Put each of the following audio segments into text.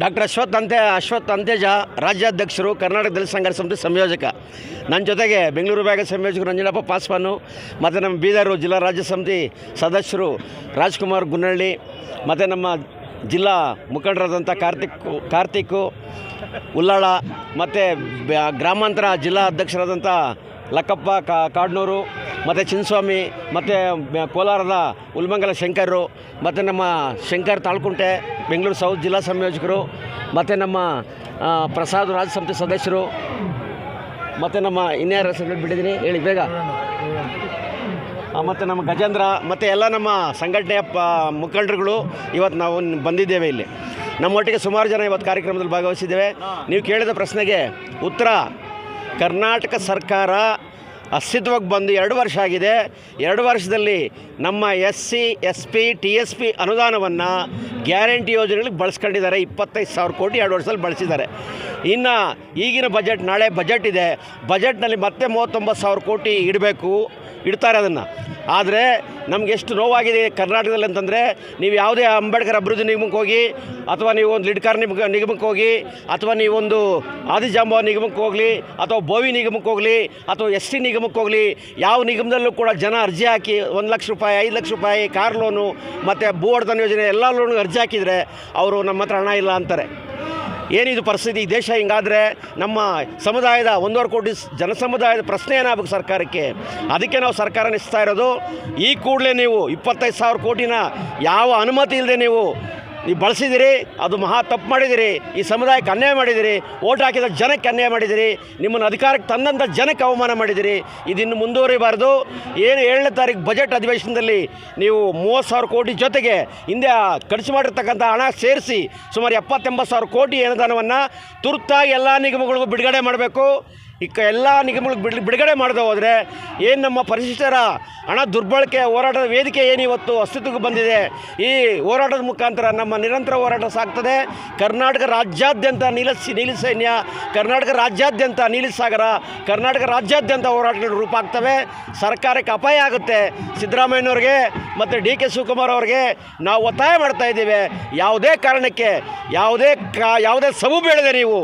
Doctor Ashwath ಅಂತೆ ಅಶ್ವಥ್ ಅಂತೇಜ ರಾಜ್ಯಾಧ್ಯಕ್ಷರು, ಕರ್ನಾಟಕ ದಲಿತ ಸಂಘರ್ಷ ಸಮಿತಿ ಸಂಯೋಜಕ. ನನ್ನ ಜೊತೆಗೆ ಬೆಂಗಳೂರು ಭಾಗದ ಸಂಯೋಜಕರು ನಂಜನಪ್ಪ ಪಾಸ್ವಾನು, ಮತ್ತು ನಮ್ಮ ಬೀದರು ಜಿಲ್ಲಾ ರಾಜ್ಯ ಸಮಿತಿ ಸದಸ್ಯರು ರಾಜ್ಕುಮಾರ್ ಗುನ್ನಳ್ಳಿ ಮತ್ತು ನಮ್ಮ ಜಿಲ್ಲಾ ಮುಖಂಡರಾದಂಥ ಕಾರ್ತಿಕ್ ಕಾರ್ತಿಕ್ ಉಲ್ಲಾಳ ಮತ್ತು ಗ್ರಾಮಾಂತರ ಜಿಲ್ಲಾ ಅಧ್ಯಕ್ಷರಾದಂಥ ಲಕ್ಕಪ್ಪ ಕಾಡ್ನೂರು ಮತ್ತು ಚಿನ್ನಸ್ವಾಮಿ, ಮತ್ತು ಕೋಲಾರದ ಉಲ್ಮಂಗಲ ಶಂಕರರು, ಮತ್ತು ನಮ್ಮ ಶಂಕರ್ ತಾಳ್ಕುಂಟೆ, ಬೆಂಗಳೂರು ಸೌತ್ ಜಿಲ್ಲಾ ಸಂಯೋಜಕರು, ಮತ್ತು ನಮ್ಮ ಪ್ರಸಾದ್ ರಾಜ ಸಮಿತಿ ಸದಸ್ಯರು, ಮತ್ತು ನಮ್ಮ ಇನ್ಯಾರ ಹೆಸರು ಬಿಟ್ಟಿದ್ದೀನಿ. ಹೇಳಿ, ಬೇಗ. ಮತ್ತು ನಮ್ಮ ಗಜೇಂದ್ರ, ಮತ್ತು ಎಲ್ಲ ನಮ್ಮ ಸಂಘಟನೆಯ ಪ ಮುಖಂಡರುಗಳು ಇವತ್ತು ನಾವು ಬಂದಿದ್ದೇವೆ ಇಲ್ಲಿ. ನಮ್ಮೊಟ್ಟಿಗೆ ಸುಮಾರು ಜನ ಇವತ್ತು ಕಾರ್ಯಕ್ರಮದಲ್ಲಿ ಭಾಗವಹಿಸಿದ್ದೇವೆ. ನೀವು ಕೇಳಿದ ಪ್ರಶ್ನೆಗೆ ಉತ್ತರ, ಕರ್ನಾಟಕ ಸರ್ಕಾರ ಅಸ್ತಿತ್ವಕ್ಕೆ ಬಂದು ಎರಡು ವರ್ಷ ಆಗಿದೆ. ಎರಡು ವರ್ಷದಲ್ಲಿ ನಮ್ಮ S C, S P, T S P ಅನುದಾನವನ್ನು ಗ್ಯಾರಂಟಿ ಯೋಜನೆಗಳಿಗೆ ಬಳಸ್ಕೊಂಡಿದ್ದಾರೆ. ಇಪ್ಪತ್ತೈದು ಸಾವಿರ ಕೋಟಿ ಎರಡು ವರ್ಷದಲ್ಲಿ ಬಳಸಿದ್ದಾರೆ. ಇನ್ನು ಈಗಿನ ಬಜೆಟ್ ನಾಳೆ ಬಜೆಟ್ ಇದೆ. ಬಜೆಟ್ನಲ್ಲಿ ಮತ್ತೆ ಮೂವತ್ತೊಂಬತ್ತು ಸಾವಿರ ಕೋಟಿ ಇಡಬೇಕು. ಇಡ್ತಾರೆ ಅದನ್ನು. ಆದರೆ ನಮ್ಗೆ ಎಷ್ಟು ನೋವಾಗಿದೆ ಕರ್ನಾಟಕದಲ್ಲಿ ಅಂತಂದರೆ ನೀವು ಯಾವುದೇ ಅಂಬೇಡ್ಕರ್ ಅಭಿವೃದ್ಧಿ ನಿಗಮಕ್ಕೆ ಹೋಗಿ, ಅಥವಾ ನೀವು ಒಂದು ಲಿಡ್ಕಾರ್ ನಿಗಮ ನಿಗಮಕ್ಕೆ ಹೋಗಿ, ಅಥವಾ ನೀವೊಂದು ಆದಿಜಾಂಬ ನಿಗಮಕ್ಕೆ ಹೋಗಲಿ, ಅಥವಾ ಬೋವಿ ನಿಗಮಕ್ಕೆ ಹೋಗಲಿ, ಅಥವಾ ಎಸ್ ಟಿ ನಿಗಮಕ್ಕೆ ಹೋಗಲಿ, ಯಾವ ನಿಗಮದಲ್ಲೂ ಕೂಡ ಜನ ಅರ್ಜಿ ಹಾಕಿ ಒಂದು ಲಕ್ಷ ರೂಪಾಯಿ, ಐದು ಲಕ್ಷ ರೂಪಾಯಿ, ಕಾರ್ ಲೋನು, ಮತ್ತು ಭೂ ಯೋಜನೆ, ಎಲ್ಲ ಲೋನ್ಗೆ ಅರ್ಜಿ ಹಾಕಿದರೆ ಅವರು ನಮ್ಮ ಹತ್ರ ಹಣ ಇಲ್ಲ ಅಂತಾರೆ. ಏನಿದು ಪರಿಸ್ಥಿತಿ? ದೇಶ ಹಿಂಗಾದರೆ ನಮ್ಮ ಸಮುದಾಯದ ಒಂದೂವರೆ ಕೋಟಿ ಜನಸಮುದಾಯದ ಪ್ರಶ್ನೆ ಏನಾಗಬೇಕು ಸರ್ಕಾರಕ್ಕೆ? ಅದಕ್ಕೆ ನಾವು ಸರ್ಕಾರ ನಿಸ್ತಾ ಇರೋದು, ಈ ಕೂಡಲೇ ನೀವು ಇಪ್ಪತ್ತೈದು ಸಾವಿರ ಕೋಟಿನ ಯಾವ ಅನುಮತಿ ಇಲ್ಲದೆ ನೀವು ನೀವು ಬಳಸಿದಿರಿ, ಅದು ಮಹಾ ತಪ್ಪು ಮಾಡಿದಿರಿ, ಈ ಸಮುದಾಯಕ್ಕೆ ಅನ್ಯಾಯ ಮಾಡಿದಿರಿ ಓಟ್ ಹಾಕಿದ ಜನಕ್ಕೆ ಅನ್ಯಾಯ ಮಾಡಿದಿರಿ, ನಿಮ್ಮನ್ನು ಅಧಿಕಾರಕ್ಕೆ ತಂದಂಥ ಜನಕ್ಕೆ ಅವಮಾನ ಮಾಡಿದಿರಿ. ಇದಿನ್ನು ಮುಂದುವರಿಬಾರ್ದು. ಏನು ಏಳನೇ ತಾರೀಕು ಬಜೆಟ್ ಅಧಿವೇಶನದಲ್ಲಿ ನೀವು ಮೂವತ್ತು ಸಾವಿರ ಕೋಟಿ ಜೊತೆಗೆ ಹಿಂದೆ ಖರ್ಚು ಮಾಡಿರ್ತಕ್ಕಂಥ ಹಣ ಸೇರಿಸಿ ಸುಮಾರು ಎಪ್ಪತ್ತೆಂಬತ್ತು ಸಾವಿರ ಕೋಟಿ ಅನುದಾನವನ್ನು ತುರ್ತಾಗಿ ಎಲ್ಲ ನಿಗಮಗಳಿಗೂ ಬಿಡುಗಡೆ ಮಾಡಬೇಕು. ಇಕ್ಕ ಎಲ್ಲ ನಿಗಮಗಳಿಗೆ ಬಿಡ್, ಬಿಡುಗಡೆ ಮಾಡದೆ ಹೋದರೆ ಏನು ನಮ್ಮ ಪರಿಶಿಷ್ಟರ ಹಣ ದುರ್ಬಳಕೆ ಹೋರಾಟದ ವೇದಿಕೆ ಏನು ಇವತ್ತು ಅಸ್ತಿತ್ವಕ್ಕೆ ಬಂದಿದೆ? ಈ ಹೋರಾಟದ ಮುಖಾಂತರ ನಮ್ಮ ನಿರಂತರ ಹೋರಾಟ ಸಾಗ್ತದೆ. ಕರ್ನಾಟಕ ರಾಜ್ಯಾದ್ಯಂತ ನೀಲಸಿ ನೀಲಿ ಸೈನ್ಯ, ಕರ್ನಾಟಕ ರಾಜ್ಯಾದ್ಯಂತ ನೀಲಿ ಸಾಗರ, ಕರ್ನಾಟಕ ರಾಜ್ಯಾದ್ಯಂತ ಹೋರಾಟಗಳು ರೂಪ ಆಗ್ತವೆ ಸರ್ಕಾರಕ್ಕೆ ಅಪಾಯ ಆಗುತ್ತೆ. ಸಿದ್ದರಾಮಯ್ಯನವ್ರಿಗೆ ಮತ್ತು ಡಿ ಕೆ ಶಿವಕುಮಾರ್ ಅವ್ರಿಗೆ ನಾವು ಒತ್ತಾಯ ಮಾಡ್ತಾ ಇದ್ದೀವಿ. ಯಾವುದೇ ಕಾರಣಕ್ಕೆ, ಯಾವುದೇ ಕಾ, ಯಾವುದೇ ಸಬು ಬೇಡದೆ ನೀವು.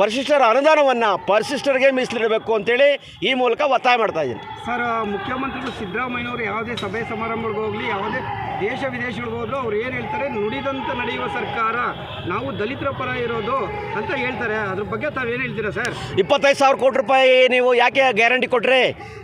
ಪರಿಶಿಷ್ಟರ ಅನುದಾನವನ್ನು ಪರಿಶಿಷ್ಟರಿಗೆ ಮೀಸಲಿಡಬೇಕು ಅಂತೇಳಿ ಈ ಮೂಲಕ ಒತ್ತಾಯ ಮಾಡ್ತಾ ಇದ್ದೀನಿ. ಸರ್ ಮುಖ್ಯಮಂತ್ರಿಗಳು ಸಿದ್ದರಾಮಯ್ಯವರು ಯಾವುದೇ ಸಭೆ ಸಮಾರಂಭಗಳಿಗೆ ಹೋಗಲಿ ಯಾವುದೇ ದೇಶ ವಿದೇಶಗಳಿಗೆ ಹೋದ್ರು ಅವ್ರು ಏನು ಹೇಳ್ತಾರೆ? ನುಡಿದಂತೆ ನಡೆಯುವ ಸರ್ಕಾರ ನಾವು ದಲಿತರ ಪರ ಇರೋದು ಅಂತ ಹೇಳ್ತಾರೆ. ಅದ್ರ ಬಗ್ಗೆ ತಾವೇನು ಹೇಳ್ತೀರಾ ಸರ್? ಇಪ್ಪತ್ತೈದು ಸಾವಿರ ಕೋಟಿ ರೂಪಾಯಿ ನೀವು ಯಾಕೆ ಗ್ಯಾರಂಟಿ ಕೊಟ್ರಿ?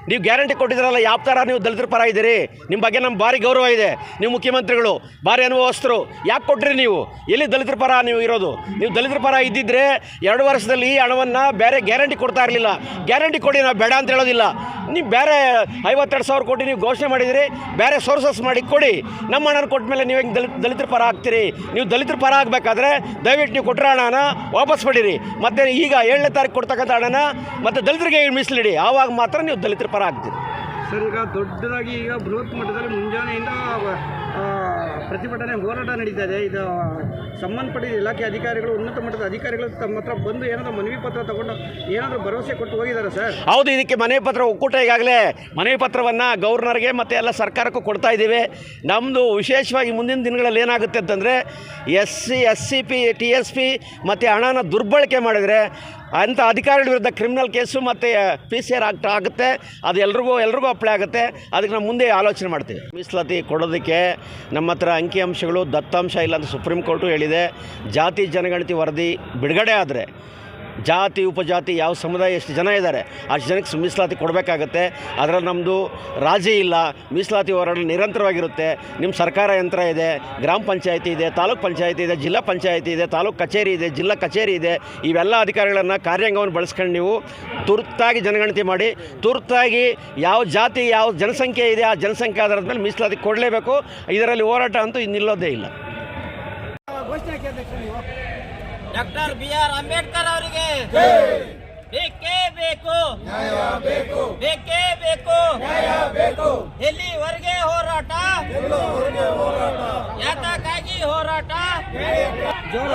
ನೀವು ಗ್ಯಾರಂಟಿ ಕೊಟ್ಟಿದ್ರಲ್ಲ ಯಾವ ಥರ ನೀವು ದಲಿತರ ಪರ ಇದ್ದೀರಿ? ನಿಮ್ಮ ಬಗ್ಗೆ ನಮ್ಮ ಭಾರಿ ಗೌರವ ಇದೆ. ನೀವು ಮುಖ್ಯಮಂತ್ರಿಗಳು, ಭಾರಿ ಅನುಭವಸ್ಥರು, ಯಾಕೆ ಕೊಟ್ಟ್ರಿ ನೀವು? ಎಲ್ಲಿ ದಲಿತರ ಪರ ನೀವು ಇರೋದು? ನೀವು ದಲಿತರ ಪರ ಇದ್ದಿದ್ರೆ ಎರಡು ವರ್ಷದಲ್ಲಿ ಈ ಹಣವನ್ನು ಬೇರೆ ಗ್ಯಾರಂಟಿ ಕೊಡ್ತಾ ಇರಲಿಲ್ಲ. ಗ್ಯಾರಂಟಿ ಕೊಡಿ, ನಾವು ಬೇಡ ಅಂತ ಹೇಳೋದಿಲ್ಲ. ನೀವು ಬೇರೆ ಐವತ್ತೆರಡು ಸಾವಿರ ಕೋಟಿ ನೀವು ಘೋಷಣೆ ಮಾಡಿದಿರಿ, ಬೇರೆ ಸೋರ್ಸಸ್ ಮಾಡಿ ಕೊಡಿ. ನಮ್ಮ ಹಣನ ಕೊಟ್ಟ ಮೇಲೆ ನೀವು ಹೆಂಗೆ ದಲಿತ, ದಲಿತರ ಪರ ಆಗ್ತೀರಿ? ನೀವು ದಲಿತರ ಪರ ಆಗಬೇಕಾದ್ರೆ ದಯವಿಟ್ಟು ನೀವು ಕೊಟ್ಟರೆ ಹಣನ ವಾಪಸ್ ಪಡೀರಿ. ಮತ್ತು ಈಗ ಏಳನೇ ತಾರೀಕು ಕೊಡ್ತಕ್ಕಂಥ ಹಣನ ಮತ್ತು ದಲಿತರಿಗೆ ಮೀಸಲಿಡಿ. ಆವಾಗ ಮಾತ್ರ ನೀವು ದಲಿತರ ಪರ ಆಗ್ತಿದೆ. ಸರ್ ಈಗ ದೊಡ್ಡದಾಗಿ ಈಗ ಬೃಹತ್ ಮಟ್ಟದಲ್ಲಿ ಮುಂಜಾನೆಯಿಂದ ಪ್ರತಿಭಟನೆ ಹೋರಾಟ ನಡೀತಾ ಇದೆ. ಇದು ಸಂಬಂಧಪಟ್ಟ ಇಲಾಖೆ ಅಧಿಕಾರಿಗಳು ಉನ್ನತ ಮಟ್ಟದ ಅಧಿಕಾರಿಗಳು ತಮ್ಮ ಹತ್ರ ಬಂದು ಏನಾದರೂ ಮನವಿ ಪತ್ರ ತಗೊಂಡು ಏನಾದರೂ ಭರವಸೆ ಕೊಟ್ಟು ಹೋಗಿದ್ದಾರೆ ಸರ್? ಹೌದು ಇದಕ್ಕೆ ಮನವಿ ಪತ್ರ ಒಕ್ಕೂಟ ಈಗಾಗಲೇ ಮನವಿ ಪತ್ರವನ್ನು ಗವರ್ನರ್ಗೆ ಮತ್ತು ಎಲ್ಲ ಸರ್ಕಾರಕ್ಕೂ ಕೊಡ್ತಾ ಇದ್ದೀವಿ. ನಮ್ಮದು ವಿಶೇಷವಾಗಿ ಮುಂದಿನ ದಿನಗಳಲ್ಲಿ ಏನಾಗುತ್ತೆ ಅಂತಂದರೆ S C S C P T S P ಮತ್ತು ಹಣನ ದುರ್ಬಳಕೆ ಮಾಡಿದರೆ ಅಂಥ ಅಧಿಕಾರಿಗಳ ವಿರುದ್ಧ ಕ್ರಿಮಿನಲ್ ಕೇಸು ಮತ್ತು ಪಿ ಸಿ ಆರ್ ಆಕ್ಟ್ ಆಗುತ್ತೆ. ಅದು ಎಲ್ರಿಗೂ ಎಲ್ರಿಗೂ ಅಪ್ಲೈ ಆಗುತ್ತೆ. ಅದಕ್ಕೆ ನಾವು ಮುಂದೆ ಆಲೋಚನೆ ಮಾಡ್ತೀವಿ. ಮೀಸಲಾತಿ ಕೊಡೋದಕ್ಕೆ ನಮ್ಮ ಹತ್ರ ಅಂಕಿಅಂಶಗಳು ದತ್ತಾಂಶ ಇಲ್ಲ ಅಂತ ಸುಪ್ರೀಂ ಕೋರ್ಟು ಹೇಳಿದೆ. ಜಾತಿ, ಜನಗಣತಿ ವರದಿ ಬಿಡುಗಡೆ ಆದರೆ ಜಾತಿ, ಉಪಜಾತಿ ಯಾವ ಸಮುದಾಯ, ಎಷ್ಟು ಜನ ಇದ್ದಾರೆ, ಅಷ್ಟು ಜನಕ್ಕೆ ಮೀಸಲಾತಿ ಕೊಡಬೇಕಾಗತ್ತೆ. ಅದರಲ್ಲಿ ನಮ್ಮದು ರಾಜಿ ಇಲ್ಲ, ಮೀಸಲಾತಿ ಹೋರಾಟ ನಿರಂತರವಾಗಿರುತ್ತೆ. ನಿಮ್ಮ ಸರ್ಕಾರ ಯಂತ್ರ ಇದೆ, ಗ್ರಾಮ ಪಂಚಾಯತಿ ಇದೆ, ತಾಲೂಕ್ ಪಂಚಾಯತಿ ಇದೆ, ಜಿಲ್ಲಾ ಪಂಚಾಯತಿ ಇದೆ, ತಾಲೂಕು ಕಚೇರಿ ಇದೆ, ಜಿಲ್ಲಾ ಕಚೇರಿ ಇದೆ. ಇವೆಲ್ಲ ಅಧಿಕಾರಿಗಳನ್ನು ಕಾರ್ಯಾಂಗವನ್ನು ಬಳಸ್ಕೊಂಡು ನೀವು ತುರ್ತಾಗಿ ಜನಗಣತಿ ಮಾಡಿ, ತುರ್ತಾಗಿ ಯಾವ ಜಾತಿ, ಯಾವ ಜನಸಂಖ್ಯೆ ಇದೆ, ಆ ಜನಸಂಖ್ಯೆ ಆಧಾರದ ಮೇಲೆ ಮೀಸಲಾತಿ ಕೊಡಲೇಬೇಕು. ಇದರಲ್ಲಿ ಹೋರಾಟ ಅಂತೂ ನಿಲ್ಲೋದೇ ಇಲ್ಲ. ಡಾಕ್ಟರ್ ಬಿ ಆರ್ ಅಂಬೇಡ್ಕರ್ ಅವರಿಗೆ ಬೇಕೇ ಬೇಕು ಬೇಕೇ ಬೇಕು ಎಲ್ಲಿವರೆಗೆ ಹೋರಾಟ ಯಾತಕ್ಕಾಗಿ ಹೋರಾಟ ಜೋರ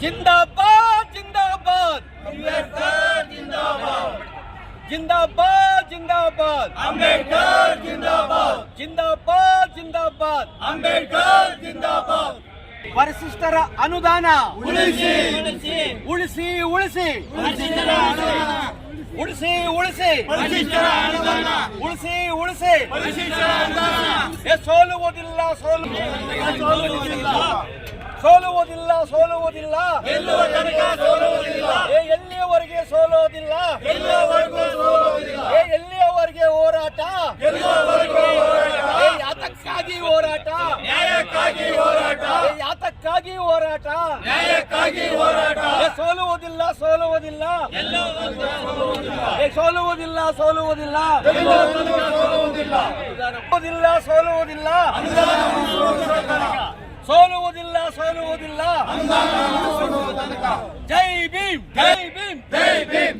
ಜಿಂದಾಬಾದ್ ಜಿಂದಾಬಾದ್ ಅಂಬೇಡ್ಕರ್ ಜಿಂದಾಬಾದ್ ಜಿಂದಾಬಾದ್ ಜಿಂದಾಬಾದ್ ಅಂಬೇಡ್ಕರ್ ಜಿಂದಾಬಾದ್ ಜಿಂದಾಬಾದ್ ಜಿಂದಾಬಾದ್ ಅಂಬೇಡ್ಕರ್ ಜಿಂದಾಬಾದ್ ಪರಿಶಿಷ್ಟರ ಅನುದಾನ. ಉಳಿಸಿ. ಉಳಿಸಿ. ಉಳಿಸಿ ಉಳಿಸಿ. ಪರಿಶಿಷ್ಟರ ಅನುದಾನ. ಉಳಿಸಿ ಉಳಿಸಿ. ಪರಿಶಿಷ್ಟರ ಅನುದಾನ. ಉಳಿಸಿ ಸೋಲುವುದಿಲ್ಲ ಸೋಲು ಸೋಲುವುದಿಲ್ಲ ಸೋಲುವುದಿಲ್ಲ ಸೋಲುವುದಿಲ್ಲ ಹೋರಾಟ. ನ್ಯಾಯಕ್ಕಾಗಿ ಹೋರಾಟ. ಸೋಲುವುದಿಲ್ಲ ಸೋಲುವುದಿಲ್ಲ. ಸೋಲುವುದಿಲ್ಲ. ಸೋಲುವುದಿಲ್ಲ ಸೋಲುವುದಿಲ್ಲ. ಸೋಲುವುದಿಲ್ಲ. ಸೋಲುವುದಿಲ್ಲ. ಸೋಲುವುದಿಲ್ಲ ಜೈ ಭೀಮ್. ಜೈ ಭೀಮ್ ಜೈ ಭೀಮ್.